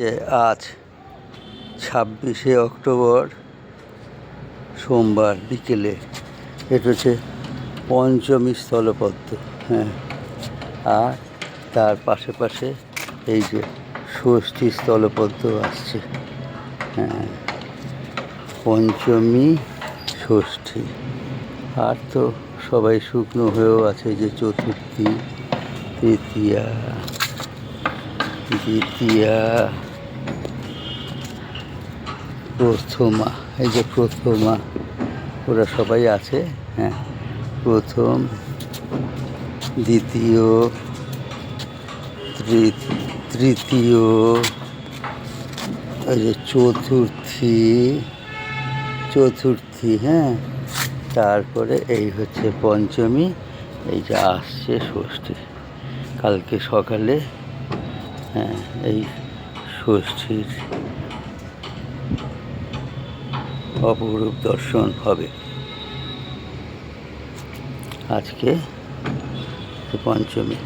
যে আজ ছাব্বিশে অক্টোবর সোমবার বিকেলে এটা হচ্ছে পঞ্চমী স্থলপদ্ম। হ্যাঁ আর তার পাশে পাশে এই যে ষষ্ঠী স্থলপদ্ম আসছে। হ্যাঁ পঞ্চমী ষষ্ঠী। আর তো সবাই শুকনো হয়েও আছে যে চতুর্থী, তৃতীয়া। দ্বিতীয়া প্রথমা, এই যে প্রথমা, ওরা সবাই আছে হ্যাঁ। প্রথম, দ্বিতীয় তৃতীয়, এই যে চতুর্থী চতুর্থী হ্যাঁ। তারপরে এই হচ্ছে পঞ্চমী, এই যে আসছে ষষ্ঠী। কালকে সকালে হ্যাঁ এই ষষ্ঠীর অপরূপ দর্শন হবে। আজকে পঞ্চমী।